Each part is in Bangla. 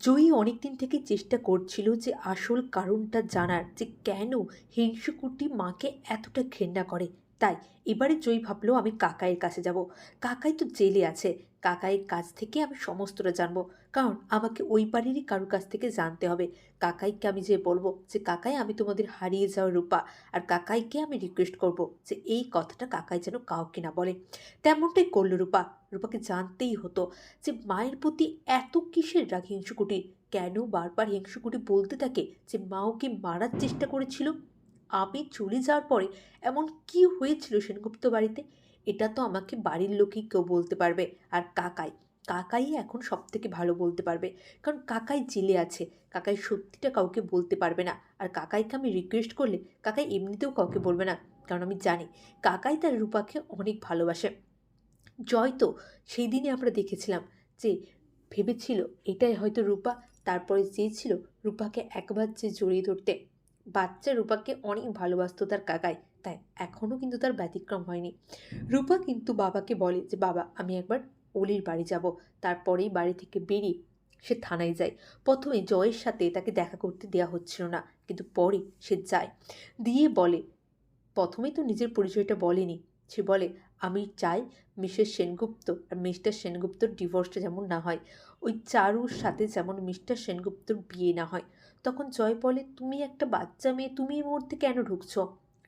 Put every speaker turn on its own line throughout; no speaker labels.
জয়ী অনেক দিন থেকে চেষ্টা করছিল যে আসল কারণটা জানার যে কেন হিংসুকুটি মাকে এতটা ঘৃণা করে। তাই এবারে জয়ী ভাবলো আমি কাকাইয়ের কাছে যাব। কাকাই তো জেলে আছে। কাকাইয়ের কাছ থেকে আমি সমস্তটা জানব। কারণ আমাকে ওই বাড়িরই কারোর কাছ থেকে জানতে হবে। কাকাইকে আমি যে বলব যে, কাকাই, আমি তোমাদের হারিয়ে যাওয়া রূপা আর কাকাইকে আমি রিকোয়েস্ট করব যে, এই কথাটা কাকাই যেন কাউকে না বলে। তেমনটাই করল রূপা। রূপাকে জানতেই হতো যে, মায়ের প্রতি এত কিসের রাগ হিংসুকুটি? কেন বারবার হিংসুকুটি বলতে থাকে যে, মা ওকে মারার চেষ্টা করেছিল? আমি চলে যাওয়ার পরে এমন কি হয়েছিল সেনগুপ্ত বাড়িতে? এটা তো আমাকে বাড়ির লোকই কেউ বলতে পারবে। আর কাকাই কাকাই এখন সব থেকে ভালো বলতে পারবে। কারণ কাকাই জেলে আছে। কাকাই সত্যিটা কাউকে বলতে পারবে না। আর কাকাইকে আমি রিকোয়েস্ট করলে কাকাই এমনিতেও কাউকে বলবে না। কারণ আমি জানি কাকাই তার রূপাকে অনেক ভালোবাসে। জয় তো সেই দিনে আমরা দেখেছিলাম যে ভেবেছিল এটাই হয়তো রূপা। তারপরে চেয়েছিল রূপাকে একবার যে জড়িয়ে ধরতে। বাচ্চা রূপাকে অনেক ভালোবাসতো তার কাকায় তাই এখনও কিন্তু তার ব্যতিক্রম হয়নি। রূপা কিন্তু বাবাকে বলে যে, বাবা, আমি একবার অলির বাড়ি যাব, তারপরেই বাড়ি থেকে বেরিয়ে সে থানায় যায়। প্রথমে জয়ের সাথে তাকে দেখা করতে দেওয়া হচ্ছিল না, কিন্তু পরে সে যায়। দিয়ে বলে প্রথমেই তো নিজের পরিচয়টা বলেনি সে বলে, আমি চাই মিসেস সেনগুপ্ত আর মিস্টার সেনগুপ্তর ডিভোর্সটা যেমন না হয়, ওই চারুর সাথে যেমন মিস্টার সেনগুপ্তর বিয়ে না হয়। তখন জয় বলে, তুমি একটা বাচ্চা মেয়ে, তুমি এই মুহূর্তে কেন ঢুকছ?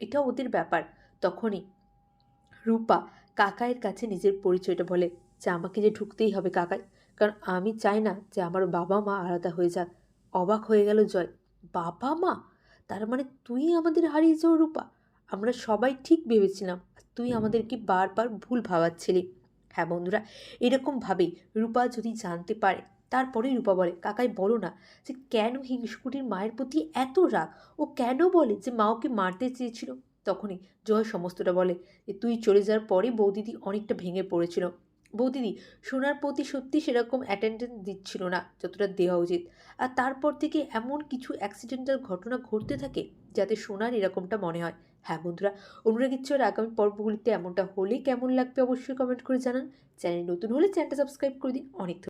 এটা ওদের ব্যাপার। তখনই রূপা কাকায়ের কাছে নিজের পরিচয়টা বলে, যে আমাকে যে ঢুকতেই হবে কাকাই, কারণ আমি চাই না যে আমার বাবা মা আলাদা হয়ে যাক। অবাক হয়ে গেল জয়। বাবা মা? তার মানে তুই আমাদের হারিয়ে যাও রূপা? আমরা সবাই ঠিক ভেবেছিলাম তুই আমাদেরকে বারবার ভুল ভাবাচ্ছিলি। হ্যাঁ বন্ধুরা এরকমভাবেই রূপা যদি জানতে পারে, তারপরেই রূপা বলে, কাকাই, বলো না যে কেন হিংসুকুটির মায়ের প্রতি এত রাগ? ও কেন বলে যে মা ওকে মারতে চেয়েছিল? তখনই জয় সমস্তটা বলে যে, তুই চলে যাওয়ার পরে বৌদিদি অনেকটা ভেঙে পড়েছিল। বৌদিদি, সোনার প্রতি সত্যি সেরকম অ্যাটেন্ডেন্স দিচ্ছিল না, যতটা দেওয়া উচিত। আর তারপর থেকে এমন কিছু অ্যাক্সিডেন্টাল ঘটনা ঘটতে থাকে যাতে সোনার এরকমটা মনে হয়। হ্যাঁ বন্ধুরা, অনুরাগ ইচ্ছার আগামী পর্বগুলিতে এমনটা হলে কেমন লাগবে অবশ্যই কমেন্ট করে জানান চ্যানেল নতুন হলে চ্যানেলটা সাবস্ক্রাইব করে দিন অনেক।